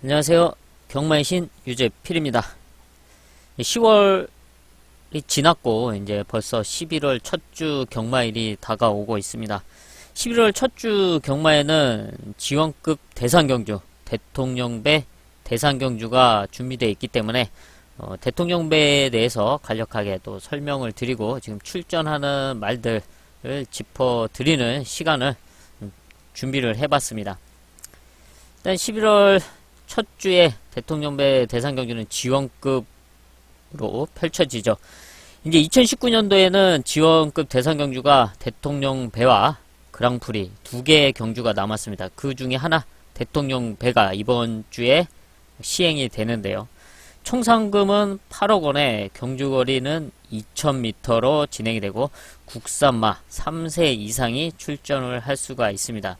안녕하세요. 경마의 신 유재필입니다. 10월이 지났고 이제 벌써 11월 첫 주 경마일이 다가오고 있습니다. 11월 첫 주 경마에는 지원급 대상경주, 대통령배 대상경주가 준비되어 있기 때문에 어, 대통령배에 대해서 간략하게 또 설명을 드리고 지금 출전하는 말들을 짚어 드리는 시간을 음, 준비를 해봤습니다. 일단 11월 첫 주에 대통령배 대상 경주는 지원급으로 펼쳐지죠. 이제 2019년도에는 지원급 대상 경주가 대통령배와 그랑프리 두 개의 경주가 남았습니다. 그 중에 하나 대통령배가 이번 주에 시행이 되는데요. 총 상금은 8억 원에 경주 거리는 2,000m로 진행이 되고 국산마 3세 이상이 출전을 할 수가 있습니다.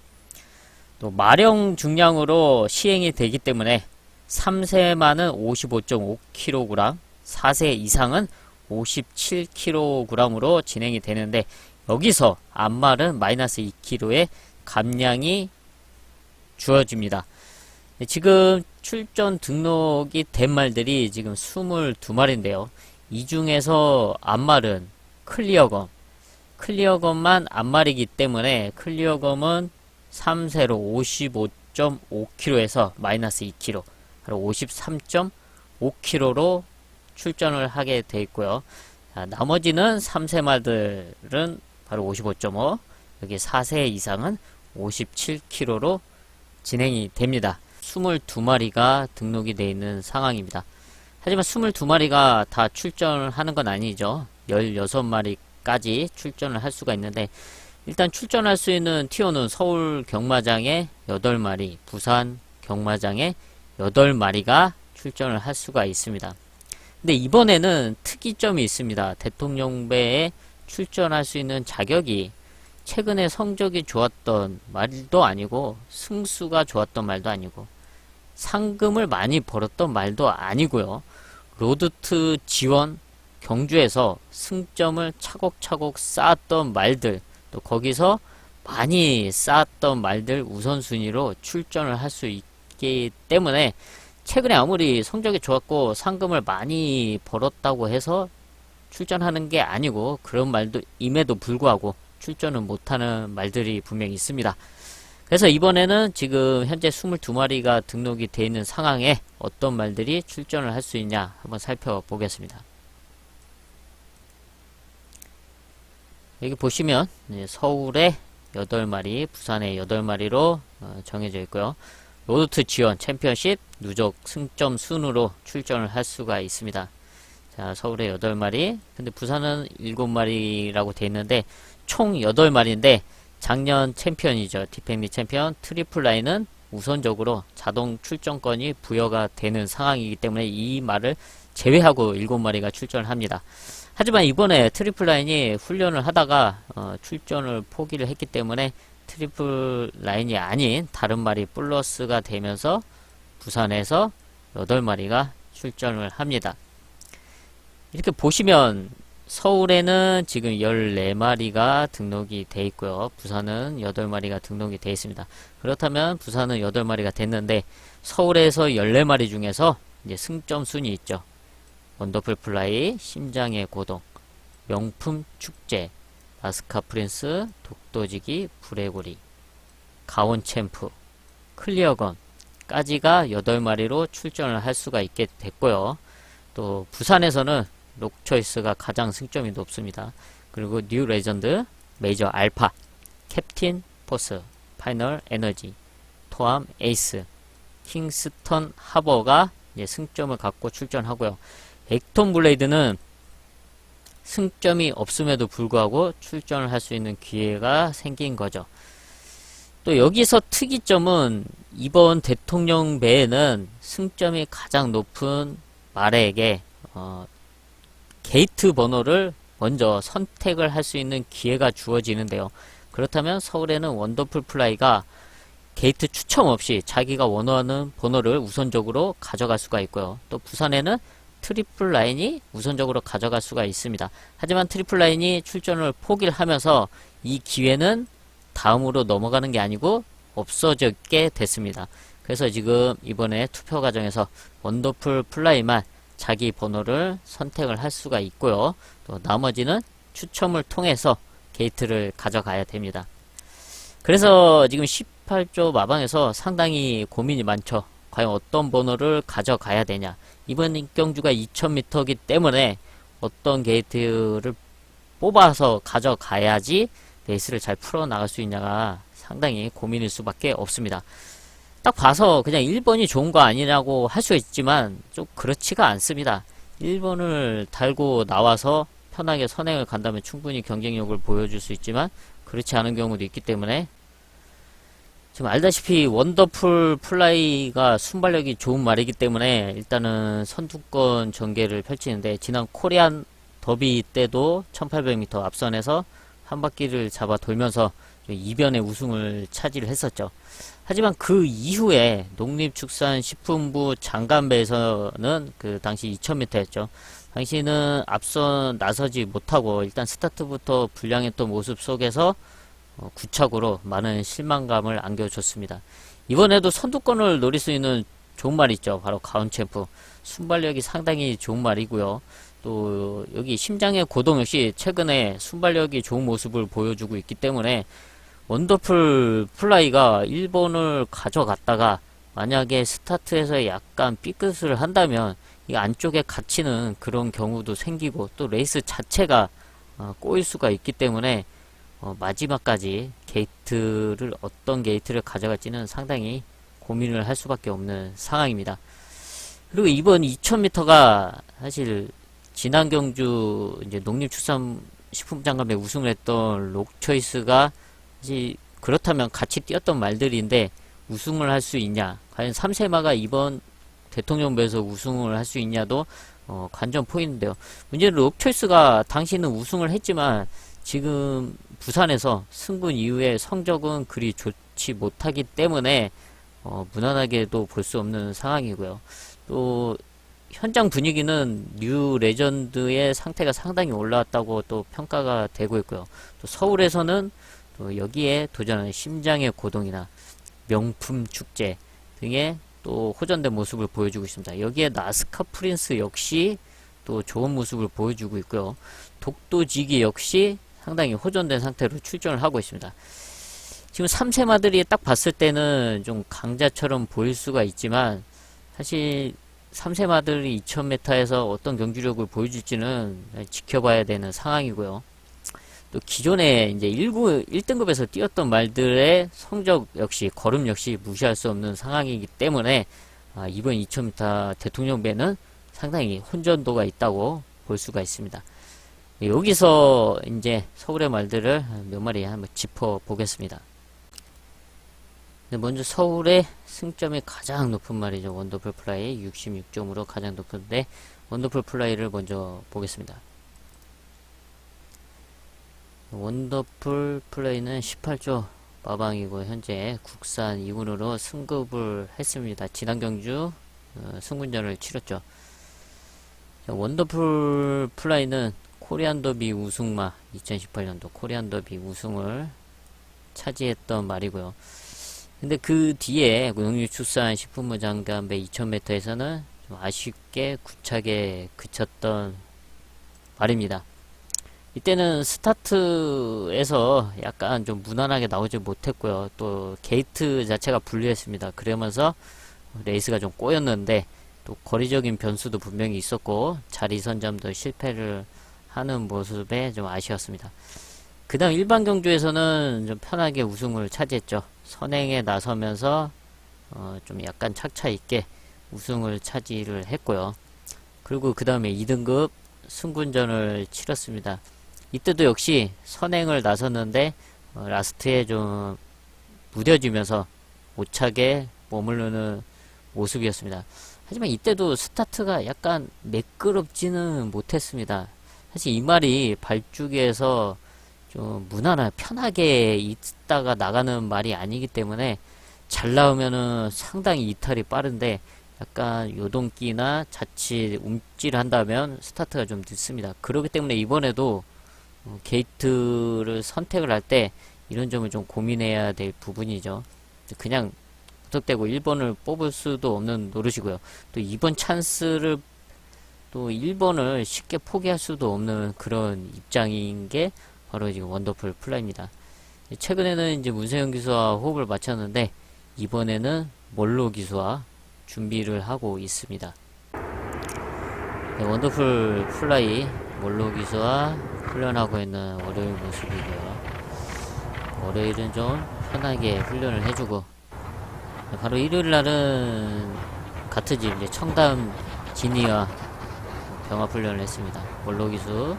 또 마령 중량으로 시행이 되기 때문에 3세만은 55.5kg, 4세 이상은 57kg으로 진행이 되는데 여기서 앞말은 마이너스 2kg의 감량이 주어집니다. 네, 지금 출전 등록이 된 말들이 지금 22마리인데요. 이 중에서 앞말은 클리어검, 클리어검만 앞말이기 때문에 클리어검은 3세로 55.5kg에서 마이너스 2kg, 바로 53.5kg로 출전을 하게 돼 있고요. 자, 나머지는 3세 말들은 바로 55.5, 여기 4세 이상은 57kg로 진행이 됩니다. 22마리가 등록이 되어 있는 상황입니다. 하지만 22마리가 다 출전을 하는 건 아니죠. 16마리까지 출전을 할 수가 있는데 일단 출전할 수 있는 티오는 서울 경마장에 8마리, 부산 경마장에 8마리가 출전을 할 수가 있습니다. 근데 이번에는 특이점이 있습니다. 대통령배에 출전할 수 있는 자격이 최근에 성적이 좋았던 말도 아니고 승수가 좋았던 말도 아니고 상금을 많이 벌었던 말도 아니고요. 로드트 지원 경주에서 승점을 차곡차곡 쌓았던 말들 또 거기서 많이 쌓았던 말들 우선순위로 출전을 할 수 있기 때문에 최근에 아무리 성적이 좋았고 상금을 많이 벌었다고 해서 출전하는 게 아니고 그런 말도 임에도 불구하고 출전을 못하는 말들이 분명히 있습니다. 그래서 이번에는 지금 현재 22마리가 등록이 되어 있는 상황에 어떤 말들이 출전을 할 수 있냐 한번 살펴보겠습니다. 여기 보시면 서울에 8마리, 부산에 8마리로 어, 정해져 있고요. 로드트 지원 챔피언십 누적 승점 순으로 출전을 할 수가 있습니다. 자, 서울에 8마리, 근데 부산은 7마리라고 되어 있는데 총 8마리인데 작년 챔피언이죠. 디펜디 챔피언 트리플 라인은 우선적으로 자동 출전권이 부여가 되는 상황이기 때문에 이 말을 제외하고 7마리가 출전을 합니다. 하지만 이번에 트리플 라인이 훈련을 하다가 어, 출전을 포기를 했기 때문에 트리플 라인이 아닌 다른 말이 플러스가 되면서 부산에서 8마리가 출전을 합니다. 이렇게 보시면 서울에는 지금 14마리가 등록이 돼 있고요. 부산은 8마리가 등록이 돼 있습니다. 그렇다면 부산은 8마리가 됐는데 서울에서 14마리 중에서 이제 승점 순이 있죠. 원더풀 플라이, 심장의 고동, 명품 축제, 마스카 프린스, 독도지기, 불의고리, 가온 챔프, 클리어건 까지가 8마리로 출전을 할 수가 있게 됐고요. 또 부산에서는 록초이스가 가장 승점이 높습니다. 그리고 뉴 레전드, 메이저 알파, 캡틴 포스, 파이널 에너지, 토암 에이스, 킹스턴 하버가 승점을 갖고 출전하고요. 액톤 블레이드는 승점이 없음에도 불구하고 출전을 할 수 있는 기회가 생긴 거죠. 또 여기서 특이점은 이번 대통령 배에는 승점이 가장 높은 말에게 어, 게이트 번호를 먼저 선택을 할 수 있는 기회가 주어지는데요. 그렇다면 서울에는 원더풀 플라이가 게이트 추첨 없이 자기가 원하는 번호를 우선적으로 가져갈 수가 있고요. 또 부산에는 트리플 라인이 우선적으로 가져갈 수가 있습니다. 하지만 트리플 라인이 출전을 포기를 하면서 이 기회는 다음으로 넘어가는 게 아니고 없어졌게 됐습니다. 그래서 지금 이번에 투표 과정에서 원더풀 플라이만 자기 번호를 선택을 할 수가 있고요. 또 나머지는 추첨을 통해서 게이트를 가져가야 됩니다. 그래서 지금 18조 마방에서 상당히 고민이 많죠. 과연 어떤 번호를 가져가야 되냐. 이번 경주가 2000m이기 때문에 어떤 게이트를 뽑아서 가져가야지 레이스를 잘 풀어나갈 수 있냐가 상당히 고민일 수밖에 없습니다. 딱 봐서 그냥 1번이 좋은 거 아니냐고 할 수 있지만 좀 그렇지가 않습니다. 1번을 달고 나와서 편하게 선행을 간다면 충분히 경쟁력을 보여줄 수 있지만 그렇지 않은 경우도 있기 때문에 지금 알다시피 원더풀 플라이가 순발력이 좋은 말이기 때문에 일단은 선두권 전개를 펼치는데 지난 코리안 더비 때도 1800m 앞선에서 한 바퀴를 잡아 돌면서 이변의 우승을 차지를 했었죠. 하지만 그 이후에 농립축산식품부 장관배에서는 그 당시 2000m였죠. 당시는 앞선 나서지 못하고 일단 스타트부터 불량했던 모습 속에서 어, 구착으로 많은 실망감을 안겨줬습니다. 이번에도 선두권을 노릴 수 있는 좋은 말이 있죠. 바로 가운 챔프. 순발력이 상당히 좋은 말이고요. 또 여기 심장의 고동 역시 최근에 순발력이 좋은 모습을 보여주고 있기 때문에 원더풀 플라이가 1번을 가져갔다가 만약에 스타트에서 약간 삐끗을 한다면 이 안쪽에 갇히는 그런 경우도 생기고 또 레이스 자체가 어, 꼬일 수가 있기 때문에 어, 마지막까지 게이트를 어떤 게이트를 가져갈지는 상당히 고민을 할 수밖에 없는 상황입니다. 그리고 이번 2000m가 사실 지난 경주 이제 농림축산식품장관배 우승을 했던 록초이스가 사실 그렇다면 같이 뛰었던 말들인데 우승을 할 수 있냐? 과연 3세마가 이번 대통령배에서 우승을 할 수 있냐도 어, 관전 포인트인데요. 문제는 록초이스가 당시는 우승을 했지만 지금 부산에서 승군 이후에 성적은 그리 좋지 못하기 때문에 어, 무난하게도 볼 수 없는 상황이고요. 또 현장 분위기는 뉴 레전드의 상태가 상당히 올라왔다고 또 평가가 되고 있고요. 또 서울에서는 또 여기에 도전하는 심장의 고동이나 명품 축제 등의 또 호전된 모습을 보여주고 있습니다. 여기에 나스카 프린스 역시 또 좋은 모습을 보여주고 있고요. 독도지기 역시 상당히 호전된 상태로 출전을 하고 있습니다. 지금 3세 마들이 딱 봤을 때는 좀 강자처럼 보일 수가 있지만 사실 3세 마들이 2000m에서 어떤 경주력을 보여줄지는 지켜봐야 되는 상황이고요. 또 기존에 이제 1구, 1등급에서 뛰었던 말들의 성적 역시, 걸음 역시 무시할 수 없는 상황이기 때문에, 아, 이번 2000m 대통령배는 상당히 혼전도가 있다고 볼 수가 있습니다. 여기서 이제 서울의 말들을 몇 마리 한번 짚어 보겠습니다. 먼저 서울의 승점이 가장 높은 말이죠. 원더풀 플라이 66점으로 가장 높은데 원더풀 플라이를 먼저 보겠습니다. 원더풀 플레이는 18조 마방이고 현재 국산 2군으로 승급을 했습니다. 지난 경주 어, 승군전을 치렀죠. 원더풀 플라이는 코리안 더비 우승마 2018년도 코리안 더비 우승을 차지했던 말이고요. 근데 그 뒤에 농림축산 식품부 장관 배 2000m에서는 좀 아쉽게 구차게 그쳤던 말입니다. 이때는 스타트에서 약간 좀 무난하게 나오지 못했고요. 또 게이트 자체가 불리했습니다. 그러면서 레이스가 좀 꼬였는데 또 거리적인 변수도 분명히 있었고 자리 선점도 실패를 하는 모습에 좀 아쉬웠습니다. 그 다음 일반 경주에서는 좀 편하게 우승을 차지했죠. 선행에 나서면서 어, 좀 약간 착차 있게 우승을 차지를 했고요. 그리고 그 다음에 2등급 승군전을 치렀습니다. 이때도 역시 선행을 나섰는데 어, 라스트에 좀 무뎌지면서 오차게 머무르는 모습이었습니다. 하지만 이때도 스타트가 약간 매끄럽지는 못했습니다. 사실 이 말이 발주기에서 좀 무난한 편하게 있다가 나가는 말이 아니기 때문에 잘 나오면은 상당히 이탈이 빠른데 약간 요동기나 자칫 움찔한다면 스타트가 좀 늦습니다. 그렇기 때문에 이번에도 어, 게이트를 선택을 할 때 이런 점을 좀 고민해야 될 부분이죠. 그냥 무턱대고 1번을 뽑을 수도 없는 노릇이고요. 또 이번 찬스를 또 1번을 쉽게 포기할 수도 없는 그런 입장인 게 바로 지금 원더풀 플라이입니다. 최근에는 이제 문세영 기수와 호흡을 맞췄는데 이번에는 몰로 기수와 준비를 하고 있습니다. 네, 원더풀 플라이 몰로 기수와 훈련하고 있는 월요일 모습이고요. 월요일은 좀 편하게 훈련을 해주고 네, 바로 일요일 날은 같은 집 청담 진이와 병합 훈련을 했습니다. 몰로 기수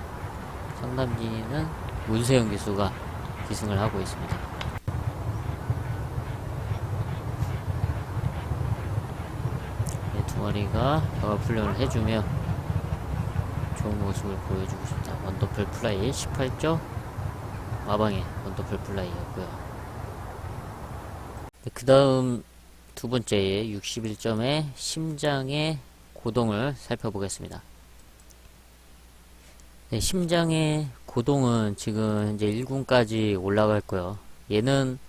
진이는 문세영 기수가 기승을 하고 있습니다. 네, 두 마리가 병합 훈련을 해주며 좋은 모습을 보여주고 있습니다. 원더풀 플라이 18점 마방의 원더풀 플라이였고요. 그 다음 두 번째에 61점의 심장의 고동을 살펴보겠습니다. 네, 심장의 고동은 지금 현재 1군까지 올라갈 거요. 얘는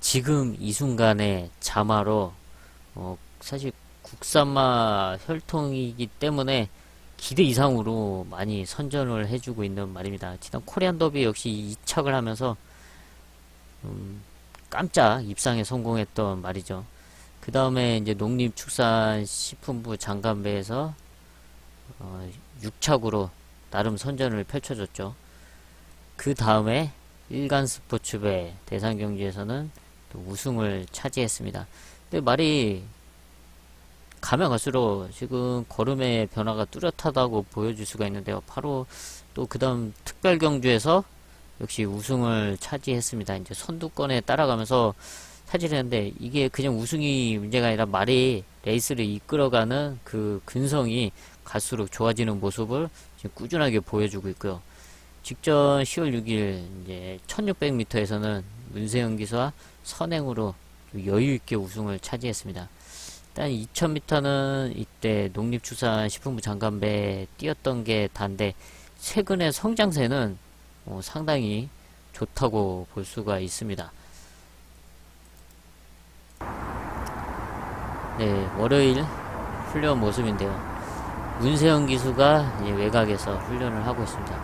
지금 이 순간에 자마로 어, 사실 국산마 혈통이기 때문에 기대 이상으로 많이 선전을 해주고 있는 말입니다. 지난 코리안 더비 역시 이착을 하면서 음, 깜짝 입상에 성공했던 말이죠. 그 다음에 이제 농림축산식품부 장관배에서 어, 6착으로 나름 선전을 펼쳐줬죠. 그 다음에 일간 스포츠배 대상 경기에서는 또 우승을 차지했습니다. 근데 말이 가면 갈수록 지금 걸음의 변화가 뚜렷하다고 보여줄 수가 있는데요. 바로 또 그 다음 특별 경주에서 역시 우승을 차지했습니다. 이제 선두권에 따라가면서 차지했는데 이게 그냥 우승이 문제가 아니라 말이 레이스를 이끌어가는 그 근성이 갈수록 좋아지는 모습을 지금 꾸준하게 보여주고 있고요. 직전 10월 6일 이제 1600m에서는 문세영 기수와 선행으로 여유 있게 우승을 차지했습니다. 일단 2000m는 이때 농립축산 식품부 장관배 뛰었던 게 단데 최근의 성장세는 어, 상당히 좋다고 볼 수가 있습니다. 네, 월요일 훈련 모습인데요. 문세영 기수가 외곽에서 훈련을 하고 있습니다.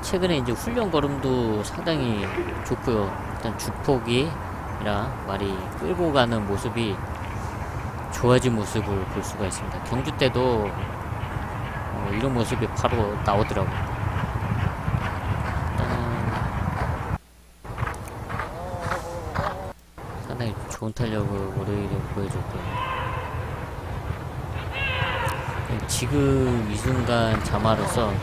최근에 이제 훈련 걸음도 상당히 좋고요. 일단 주폭이랑 말이 끌고 가는 모습이 좋아진 모습을 볼 수가 있습니다. 경주 때도 어, 이런 모습이 바로 나오더라고요. 일단은 상당히 좋은 탄력을 월요일에 보여줬고요. 지금 이 순간 자마로서 어,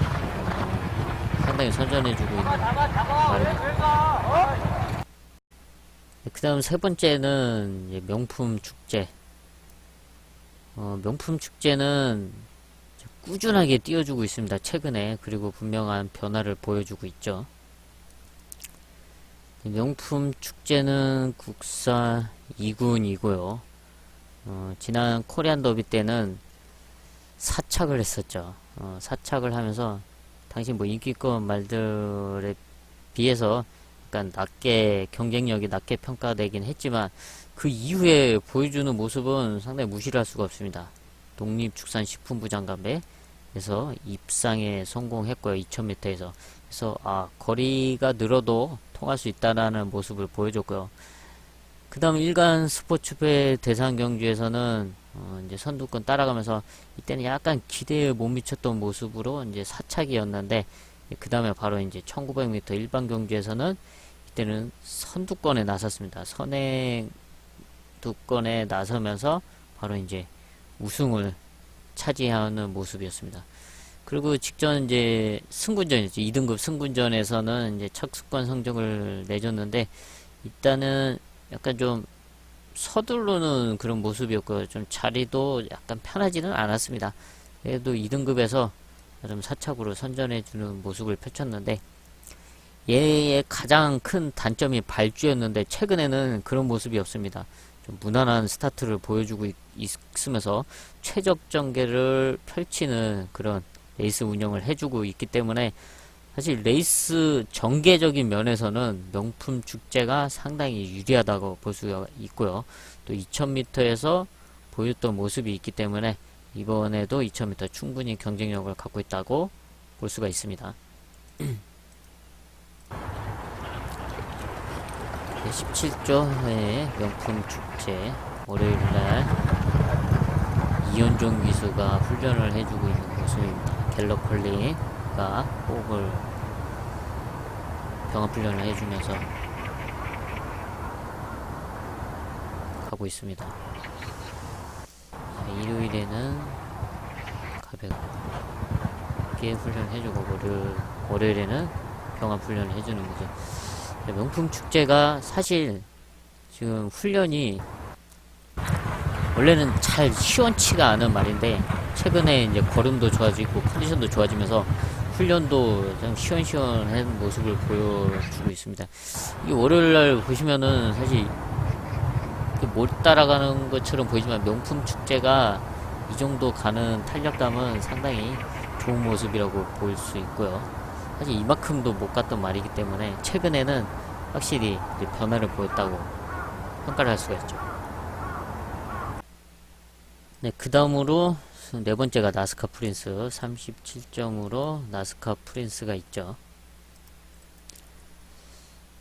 상당히 선전해주고 있는 말입니다. 그 다음 세 번째는 명품 축제. 어, 명품 축제는 꾸준하게 띄워주고 있습니다. 최근에 그리고 분명한 변화를 보여주고 있죠. 명품 축제는 국사 2군이고요. 어, 지난 코리안 더비 때는 사착을 했었죠. 어, 사착을 하면서 당시 뭐 인기권 말들에 비해서 약간 낮게 경쟁력이 낮게 평가되긴 했지만 그 이후에 보여주는 모습은 상당히 무시를 할 수가 없습니다. 농립축산식품부 장관배 에서 입상에 성공했고요. 2000m에서 그래서 아 거리가 늘어도 통할 수 있다라는 모습을 보여줬고요. 그 다음 일간 스포츠배 대상 경주에서는 어, 이제 선두권 따라가면서 이때는 약간 기대에 못 미쳤던 모습으로 이제 사착이었는데 그 다음에 바로 이제 1900m 일반 경주에서는 이때는 선두권에 나섰습니다. 선행 두권에 나서면서 바로 이제 우승을 차지하는 모습이었습니다. 그리고 직전 이제 승군전이죠. 2등급 승군전에서는 이제 착수권 성적을 내줬는데 일단은 약간 좀 서두르는 그런 모습이었고요. 좀 자리도 약간 편하지는 않았습니다. 그래도 2등급에서 좀 사착으로 선전해주는 모습을 펼쳤는데 얘의 가장 큰 단점이 발주였는데 최근에는 그런 모습이 없습니다. 좀 무난한 스타트를 보여주고 있, 있으면서 최적 전개를 펼치는 그런 레이스 운영을 해주고 있기 때문에 사실 레이스 전개적인 면에서는 명품 축제가 상당히 유리하다고 볼 수가 있고요. 또 2000m에서 보였던 모습이 있기 때문에 이번에도 2000m 충분히 경쟁력을 갖고 있다고 볼 수가 있습니다. 17조의 명품 축제 월요일날 이현종 기수가 훈련을 해주고 있는 모습입니다. 갤러컬 리가 호흡을 병합 훈련을 해주면서 가고 있습니다. 자, 일요일에는 가볍게 훈련을 해주고 월요일, 월요일에는 병합 훈련을 해주는 거죠. 자, 명품 축제가 사실 지금 훈련이 원래는 잘 시원치가 않은 말인데 최근에 이제 걸음도 좋아지고 컨디션도 좋아지면서 훈련도 좀 시원시원한 모습을 보여주고 있습니다. 이 월요일날 보시면은 사실 못 따라가는 것처럼 보이지만 명품 축제가 이 정도 가는 탄력감은 상당히 좋은 모습이라고 볼 수 있고요. 사실 이만큼도 못 갔던 말이기 때문에 최근에는 확실히 변화를 보였다고 평가를 할 수가 있죠. 네, 그 다음으로 네 번째가 나스카 프린스 37점으로 나스카 프린스가 있죠.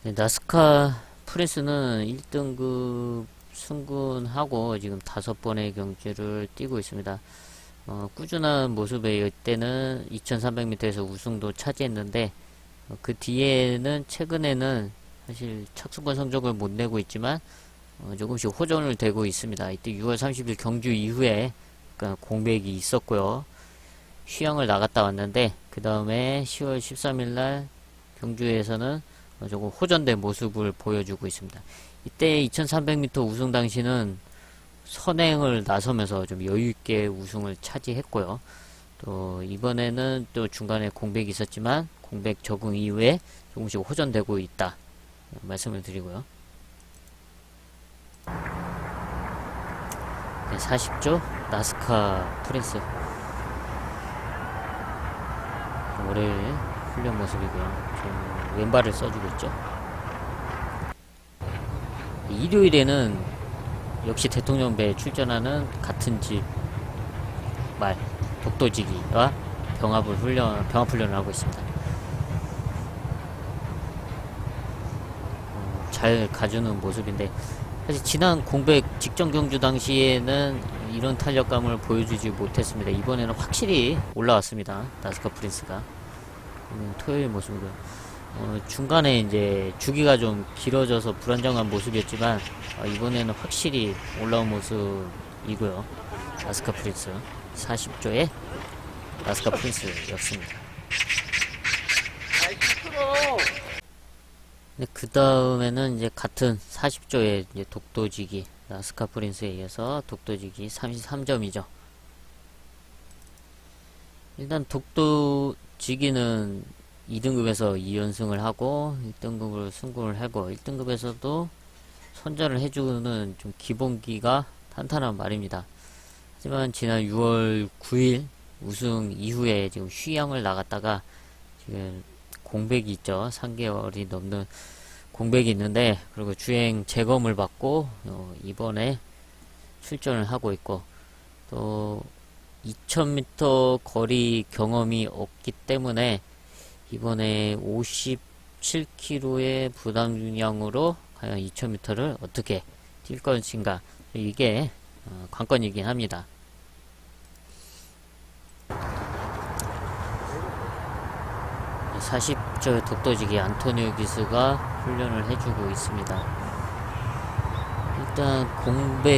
네, 나스카 프린스는 1등급 승군하고 지금 다섯 번의 경주를 뛰고 있습니다. 어, 꾸준한 모습에 이때는 2300m에서 우승도 차지했는데 어, 그 뒤에는 최근에는 사실 착수권 성적을 못 내고 있지만 어, 조금씩 호전을 되고 있습니다. 이때 6월 30일 경주 이후에 그러니까 공백이 있었고요. 휴양을 나갔다 왔는데 그 다음에 10월 13일 날 경주에서는 어, 조금 호전된 모습을 보여주고 있습니다. 이때 2300m 우승 당시는 선행을 나서면서 좀 여유있게 우승을 차지했고요. 또 이번에는 또 중간에 공백이 있었지만 공백 적응 이후에 조금씩 호전되고 있다 말씀을 드리고요. 네, 40조 나스카 프린스 월요일 훈련 모습이고요. 좀 왼발을 써주고 있죠. 일요일에는 역시 대통령 배에 출전하는 같은 집 말 독도지기와 병합을 훈련 병합 훈련을 하고 있습니다. 어, 잘 가주는 모습인데 사실 지난 공백 직전 경주 당시에는 이런 탄력감을 보여주지 못했습니다. 이번에는 확실히 올라왔습니다. 나스카 프린스가 음, 토요일 모습이고요. 어, 중간에 이제 주기가 좀 길어져서 불안정한 모습이었지만 어, 이번에는 확실히 올라온 모습이고요. 나스카 프린스 40조의 나스카 프린스였습니다. 네, 그 다음에는 이제 같은 40조의 이제 독도지기 나스카 프린스에 이어서 독도지기 33점이죠. 일단 독도지기는 2등급에서 2연승을 하고 1등급으로 승부를 하고 1등급에서도 선전을 해주는 좀 기본기가 탄탄한 말입니다. 하지만 지난 6월 9일 우승 이후에 지금 휴양을 나갔다가 지금 공백이 있죠. 3개월이 넘는 공백이 있는데 그리고 주행 재검을 받고 어, 이번에 출전을 하고 있고 또 2000m 거리 경험이 없기 때문에 이번에 57kg의 부담 중량으로 과연 2000m를 어떻게 뛸 것인가 이게 어, 관건이긴 합니다. 이 40조 독도지기 안토니오 기수가 훈련을 해주고 있습니다. 일단 공백기를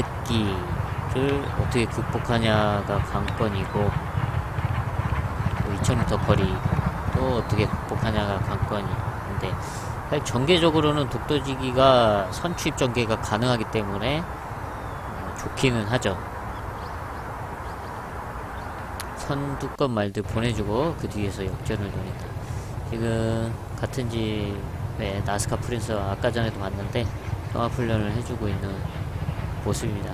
어떻게 극복하냐가 관건이고 또 2000m 거리 또 어떻게 극복하냐가 관건인데 전개적으로는 독도지기가 선취입 전개가 가능하기 때문에 어, 좋기는 하죠. 선두권 말들 보내주고 그 뒤에서 역전을 노린다. 지금 같은 집에 나스카 프린스와 아까 전에도 봤는데 경합 훈련을 해주고 있는 모습입니다.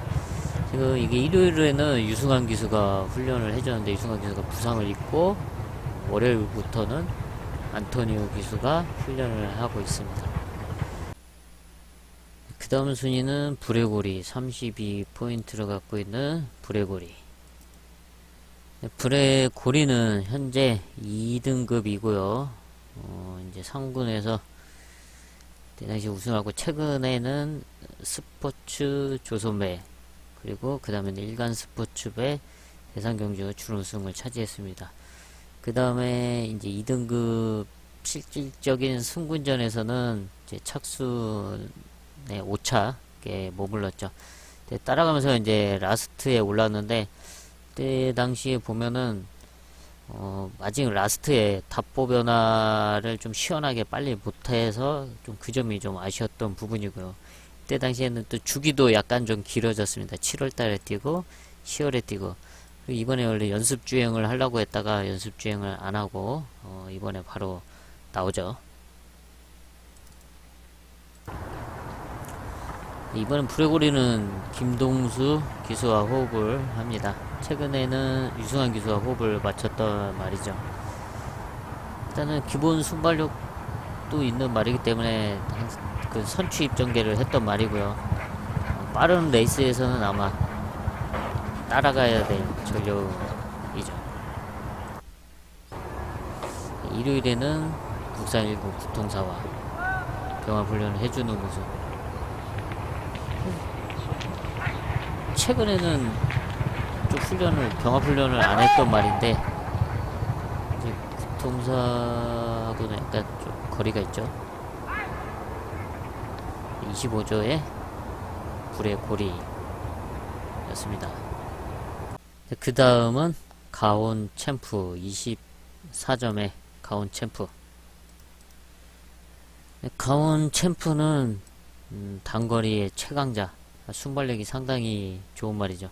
지금 이게 일요일에는 유승환 기수가 훈련을 해줬는데 유승환 기수가 부상을 입고 월요일부터는 안토니오 기수가 훈련을 하고 있습니다. 그그 다음 순위는 브레고리 32포인트를 갖고 있는 브레고리 네, 브레고리는 현재 2등급이고요 어, 이제 상군에서 그 당시 우승하고 최근에는 스포츠 조선배 그리고 그 다음에는 일간 스포츠배 대상경주 준우승을 차지했습니다. 그 다음에 이제 2등급 실질적인 승군전에서는 이제 착순의 5차에 머물렀죠. 네, 따라가면서 이제 라스트에 올랐는데 그때 당시에 보면은 어, 아직 라스트에 답보 변화를 좀 시원하게 빨리 못해서 좀 그 점이 좀 아쉬웠던 부분이고요. 그때 당시에는 또 주기도 약간 좀 길어졌습니다. 7월 달에 뛰고 10월에 뛰고 이번에 원래 연습 주행을 하려고 했다가 연습 주행을 안 하고 어, 이번에 바로 나오죠. 이번엔 브레고리는 김동수 기수와 호흡을 합니다. 최근에는 유승환 기수와 호흡을 맞췄던 말이죠. 일단은 기본 순발력도 있는 말이기 때문에 한- 그 선취 입 전개를 했던 말이고요. 어, 빠른 레이스에서는 아마 따라가야 될 전력이죠. 일요일에는 국산일보 구통사와 병합 훈련을 해주는 모습. 최근에는 좀 훈련을 병합 훈련을 안 했던 말인데 이제 구통사하고는 약간 좀 거리가 있죠. 25조의 불의 고리였습니다. 그 다음은 가온 챔프 24점의 가온 챔프. 가온 챔프는 음, 단거리의 최강자, 순발력이 상당히 좋은 말이죠.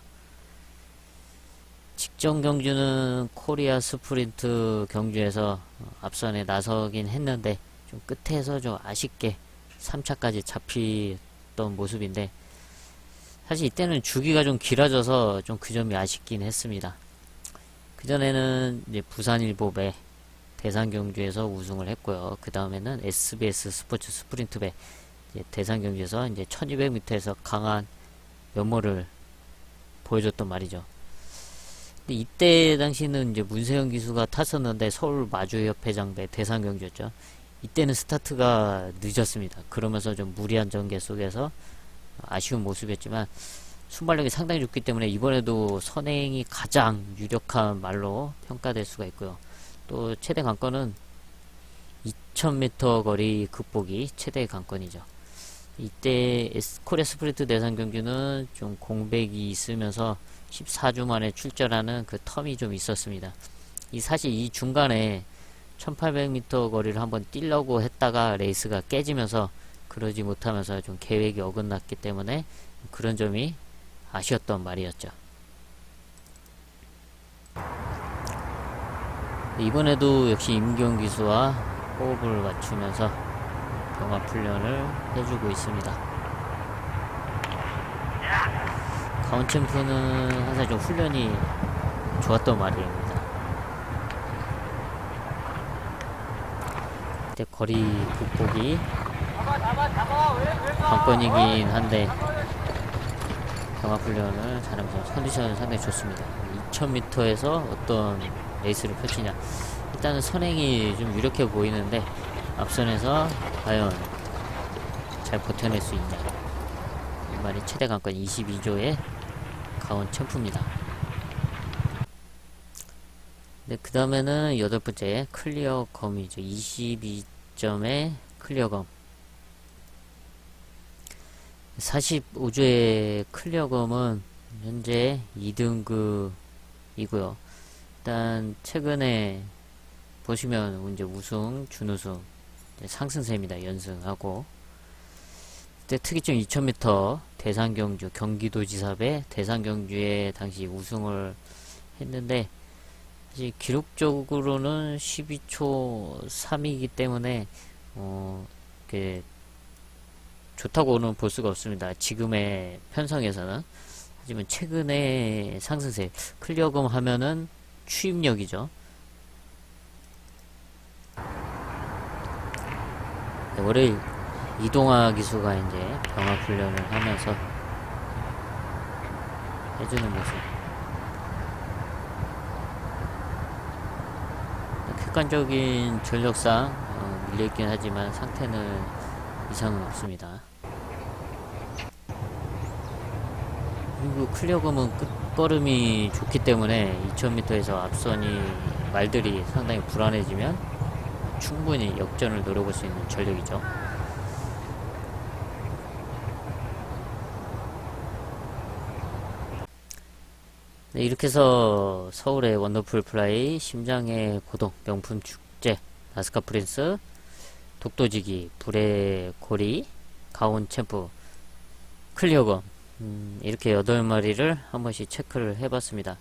직전 경주는 코리아 스프린트 경주에서 앞선에 나서긴 했는데 좀 끝에서 좀 아쉽게 3차까지 잡히던 모습인데 사실 이때는 주기가 좀 길어져서 좀 그 점이 아쉽긴 했습니다. 그전에는 이제 부산일보배 대상경주에서 우승을 했고요. 그 다음에는 SBS 스포츠 스프린트배 대상 경주에서 이제 1200m에서 강한 면모를 보여줬던 말이죠. 근데 이때 당시는 이제 문세영 기수가 탔었는데 서울 마주협회장배 대상 경주였죠. 이때는 스타트가 늦었습니다. 그러면서 좀 무리한 전개 속에서 아쉬운 모습이었지만 순발력이 상당히 좋기 때문에 이번에도 선행이 가장 유력한 말로 평가될 수가 있고요. 또 최대 관건은 2000m 거리 극복이 최대 관건이죠. 이때 코리아 스프린트 대상 경주는 좀 공백이 있으면서 14주 만에 출전하는 그 텀이 좀 있었습니다. 이 사실 이 중간에 1800m 거리를 한번 뛰려고 했다가 레이스가 깨지면서 그러지 못하면서 좀 계획이 어긋났기 때문에 그런 점이 아쉬웠던 말이었죠. 이번에도 역시 임경 기수와 호흡을 맞추면서 병합 훈련을 해주고 있습니다. 가운챔프는 항상 좀 훈련이 좋았던 말입니다. 그때 거리 극복이 관건이긴 한데 병합 훈련을 잘하면서 컨디션은 상당히 좋습니다. 2000m에서 어떤 레이스를 펼치냐. 일단은 선행이 좀 유력해 보이는데 앞선에서 과연 잘 버텨낼 수 있냐. 이 말이 최대 관건 22조의 가온 챔프입니다. 네, 그 다음에는 여덟 번째 클리어 검이죠. 22점의 클리어 검. 45조의 클리어 검은 현재 2등급이고요. 일단 최근에 보시면 이제 우승, 준우승, 상승세입니다. 연승하고 그때 특이점 2000m 대상경주 경기도지사배 대상경주에 당시 우승을 했는데 사실 기록적으로는 12초 3이기 때문에 어, 그 좋다고는 볼 수가 없습니다. 지금의 편성에서는. 하지만 최근에 상승세, 클리어금 하면은 추임력이죠. 월요일 이동화 기수가 이제 병합 훈련을 하면서 해주는 모습. 객관적인 전력상 어, 밀려있긴 하지만 상태는 이상은 없습니다. 그리고 클리어금은 끝걸음이 좋기 때문에 2000m에서 앞선이 말들이 상당히 불안해지면 충분히 역전을 노려볼 수 있는 전력이죠. 네, 이렇게 해서 서울의 원더풀 플라이, 심장의 고동, 명품 축제, 나스카 프린스, 독도지기, 불의 고리, 가온 챔프, 클리어검, 음, 이렇게 8마리를 한 번씩 체크를 해봤습니다.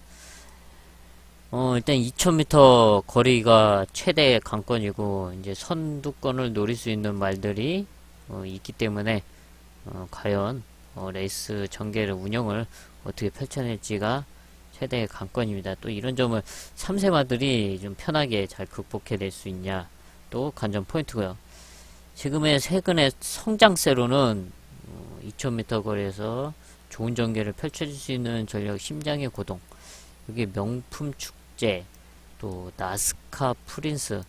어, 일단 2000m 거리가 최대 강권이고, 이제 선두권을 노릴 수 있는 말들이 어, 있기 때문에, 어, 과연 어, 레이스 전개를 운영을 어떻게 펼쳐낼지가 최대의 관건입니다. 또 이런 점을 3세마들이 좀 편하게 잘 극복해낼 수 있냐 또 관전 포인트고요. 지금의 최근의 성장세로는 2000m 거리에서 좋은 전개를 펼쳐줄 수 있는 전력 심장의 고동 여기 명품 축제 또 나스카 프린스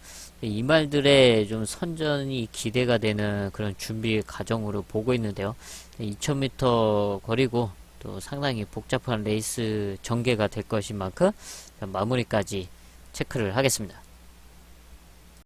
이 말들의 좀 선전이 기대가 되는 그런 준비 과정으로 보고 있는데요. 2000m 거리고 또 상당히 복잡한 레이스 전개가 될 것인 만큼 마무리까지 체크를 하겠습니다.